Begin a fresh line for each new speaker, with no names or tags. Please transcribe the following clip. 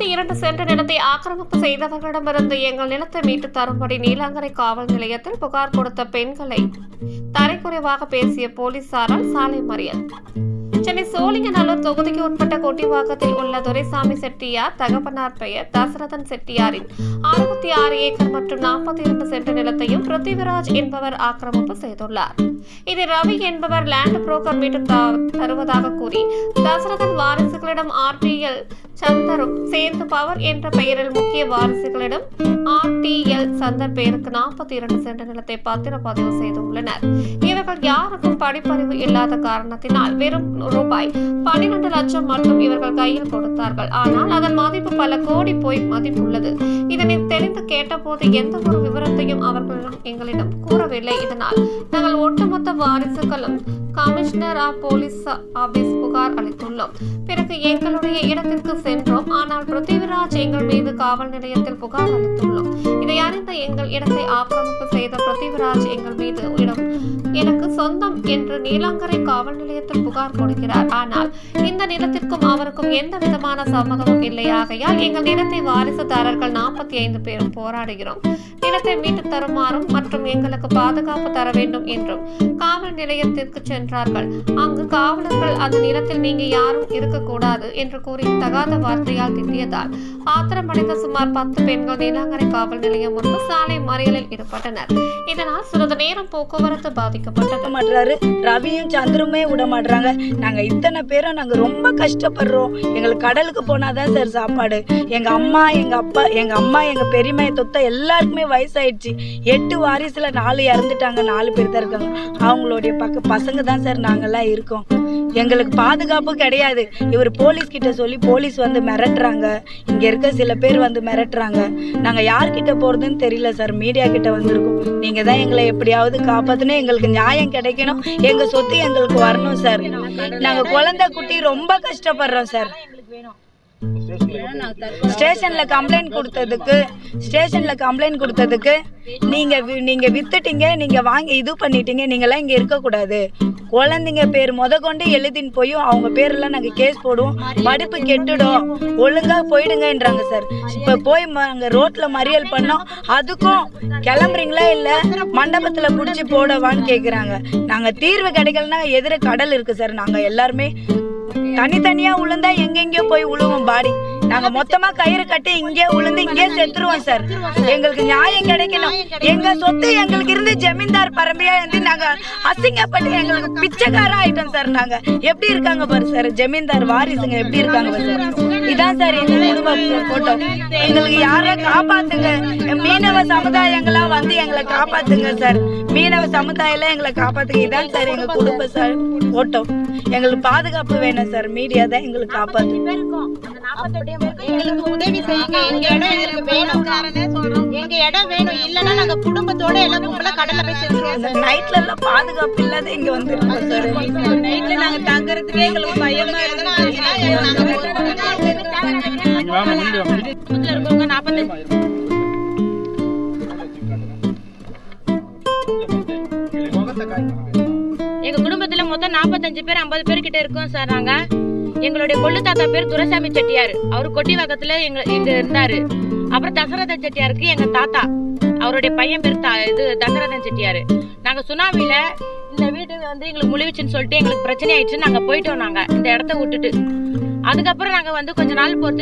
இரண்டு சென்ற நிலத்தை ஆக்கிரமிப்பு செய்தவர்களிடமிருந்து எங்கள் நிலத்தை மீட்டு தரும்படி நீலாங்கரை காவல் நிலையத்தில் புகார் கொடுத்த பெண்களை தரைக்குறைவாக பேசிய போலீசாரால் சாலை மறியல். சென்னை சோழிங்கநல்லூர் தொகுதிக்கு உட்பட்ட கொட்டிவாக்கத்தில் உள்ள துரைசாமி செட்டியார் தகப்பனார் பெயர் தசரதன் செட்டியாரின் அறுபத்தி ஆறு ஏக்கர் மற்றும் நாற்பத்தி இரண்டு சென்ட் நிலத்தையும் பிருத்திவிராஜ் என்பவர் ஆக்கிரமிப்பு செய்துள்ளார். இது ரவி என்பவர் லேண்ட் புரோக்கர் வீட்டு தருவதாக கூறி தசரதன் வாரிசுகளிடம் ஆர்டிஎல் சந்தரும் சேர்ந்து பவர் என்ற பெயரில் முக்கிய வாரிசுகளிடம் ஆர்டிஎல் சந்தர் பெயருக்கு நாற்பத்தி இரண்டு சென்ட் நிலத்தை பத்திரப்பதிவு செய்துள்ளனர். இவர்கள் யாருக்கும் படிப்பறிவு இல்லாத காரணத்தினால் வெறும் ரூபாய் பன்னிரண்டு லட்சம் மட்டும் இவர்கள் கையில் கொடுத்தார்கள். ஆனால் அதன் மதிப்பு பல கோடி போய் மதிப்புள்ளது. இதனை தெரிந்து கேட்டபோது எந்த ஒரு விவரத்தையும் அவர்களிடம் எங்களிடம் கூறவில்லை. இதனால் நாங்கள் ஒட்டுமொத்த வாரிசுகளும் கமிஷனர் ஆஃப் போலீஸ் ஆபீஸ் புகார் அளித்துள்ளோம் பிறகு எங்களுடைய இடத்திற்கு சென்றோம் ஆனால் பிருத்திவிராஜ் எங்கள் மீது காவல் நிலையத்தில் புகார் அளித்துள்ளோம் இதை அறிந்த எங்கள் இடத்தை ஆக்கிரமிப்பு செய்த பிருத்திவிராஜ் எங்கள் மீது இடம் எனக்கு சொந்தம் என்று நீலாங்கரை காவல் நிலையத்தில் புகார் கொடுக்கிறார் ஆனால் இந்த நிலத்திற்கும் அவருக்கும் எந்த விதமான சம்மதமும் இல்லையாகையால் எங்கள் நிலத்தை வாரிசுதாரர்கள் நாற்பத்தி ஐந்து பேரும் போராடுகிறோம் நிலத்தை மீட்டு தருமாறும் மற்றும் எங்களுக்கு பாதுகாப்பு தர வேண்டும் என்றும் காவல் நிலையத்திற்கு சென்றார்கள். அங்கு காவலர்கள் அந்த நிலத்தில் நீங்க யாரும் இருக்கக்கூடாது என்று கூறி தகாத வார்த்தையால் திட்டியதால் ஆத்திரமடைந்த சுமார் பத்து பெண்கள் நீலாங்கரை காவல் நிலையம் முன்பு சாலை மறியலில் ஈடுபட்டனர். இதனால் சிறிது நேரம் போக்குவரத்து பாதிக்கப்பட்டது.
மாட்டுறாரு ரவியும் சந்திரமே விட மாட்றாங்க. நாங்க இத்தனை பேரும் நாங்க ரொம்ப கஷ்டப்படுறோம். எங்களுக்கு கடலுக்கு போனாதான் சார் சாப்பாடு. எங்க அம்மா எங்க அப்பா எங்க அம்மா எங்க பெரியம்மா தொத்த எல்லாருக்குமே வயசாயிடுச்சு. எட்டு வாரிசுல நாலு இறந்துட்டாங்க நாலு பேர் தான் இருக்காங்க. அவங்களுடைய பக்க பசங்க தான் சார் நாங்கெல்லாம் இருக்கோம். எங்களுக்கு பாதுகாப்பு கிடையாது. இவர் போலீஸ் கிட்ட சொல்லி போலீஸ் வந்து மிரட்டுறாங்க. இங்க இருக்க சில பேர் வந்து மிரட்டுறாங்க. நாங்க யார்கிட்ட போறதுன்னு தெரியல சார். மீடியா கிட்ட வந்திருக்கோம். நீங்க தான் எங்களை எப்படியாவது காப்பாத்தணும். எங்களுக்கு நியாயம் கிடைக்கணும். எங்க சொத்து எங்களுக்கு வரணும் சார். நாங்க குழந்தை குட்டி ரொம்ப கஷ்டப்படுறோம் சார். ஸ்டேஷன்ல கம்ப்ளைண்ட் கொடுத்ததுக்கு ஸ்டேஷன்ல கம்ப்ளைண்ட் கொடுத்ததுக்கு நீங்க வி- நீங்க வித்துட்டீங்க நீங்க வாங்கி இது பண்ணிட்டீங்க நீங்களாம் இங்க இருக்க கூடாது குழந்தைங்க பேர் முத கொண்டு எழுதின்னு போயும் அவங்க பேரெல்லாம் நாங்க கேஸ் போடுவோம் படிப்பு கெட்டுடும் ஒழுங்கா போயிடுங்கன்றாங்க சார். இப்ப போய் ம- அங்க ரோட்ல மறியல் பண்ணோம் அதுக்கும் கிளம்புறீங்களா இல்ல மண்டபத்துல புடிச்சு போடவான்னு கேக்குறாங்க. நாங்க தீர்வு கிடைக்கலன்னா எதிர கடல் இருக்கு சார் நாங்க எல்லாருமே தனித்தனியா உளுந்தா எங்கெங்கயோ போய் உழுவோம் பாடி. நாங்க மொத்தமா கயிறு கட்டி இங்கே உளுந்து இங்கே செத்துருவோம் சார் எங்களுக்கு நியாயம் கிடைக்கணும். எங்க சொத்து எங்களுக்கு இருந்து ஜமீன்தார் பரம்பரையா இருந்து நாங்க அசிங்கப்பட்டு எங்களுக்கு பிச்சைக்காரா ஆயிட்டோம் சார் நாங்க. எப்படி இருக்காங்க பாரு சார் ஜமீன்தார் வாரிசுங்க எப்படி இருக்காங்க பாரு சார் இதான் சார் எங்க குடும்ப போட்டோ எங்களுக்கு யாரை காப்பாத்துங்க. மீனவ சமுதாயங்களா வந்து எங்களை காப்பாத்துங்க சார். மீனவ சமுதாயம் எங்களை காப்பாத்துங்க. இதான் சார் எங்க குடும்ப சார் போட்டோ எங்களுக்கு பாதுகாப்பு வேணும் சார். மீடியா தான் எங்களுக்கு காப்பாத்து
எங்களுக்கு உதவி செய்யுங்க. எங்க இடம் எங்களுக்கு வேணும் எங்க இடம் வேணும். இல்லன்னா நாங்க குடும்பத்தோட எல்லாம் கும்பலா கடல்ல போய் சேர்ந்துருவோம்.
நைட்ல எல்லாம் பாதுகாப்பு இல்லாத இங்க வந்துருக்கோம் சார். நைட்ல நாங்க தங்குறதுக்கே எங்களுக்கு பயமா
குடும்பத்துல இருக்கவங்க நாற்பத்தஞ்சு எங்க குடும்பத்துல மொத்தம் நாற்பத்தஞ்சு பேர் ஐம்பது பேர் கிட்ட இருக்கோம் சார் நாங்க. எங்களுடைய கொள்ளு தாத்தா பேர் துரைசாமி செட்டியார். அவர் கொட்டிவாக்கத்துல எங்க இங்க இருந்தாரு. அப்புறம் தசரதன் செட்டியாருக்கு எங்க தாத்தா. அவருடைய பையன் பேர் தா- இது தசரதன் செட்டியார். நாங்க சுனாமியில இந்த வீடு வந்து எங்களுக்கு முழுவிச்சுன்னு சொல்லிட்டு எங்களுக்கு பிரச்சனை ஆயிடுச்சு நாங்க போயிட்டோம் நாங்க இந்த இடத்த விட்டுட்டு. அதுக்கப்புறம் நாங்க வந்து கொஞ்ச நாள் பொறுத்து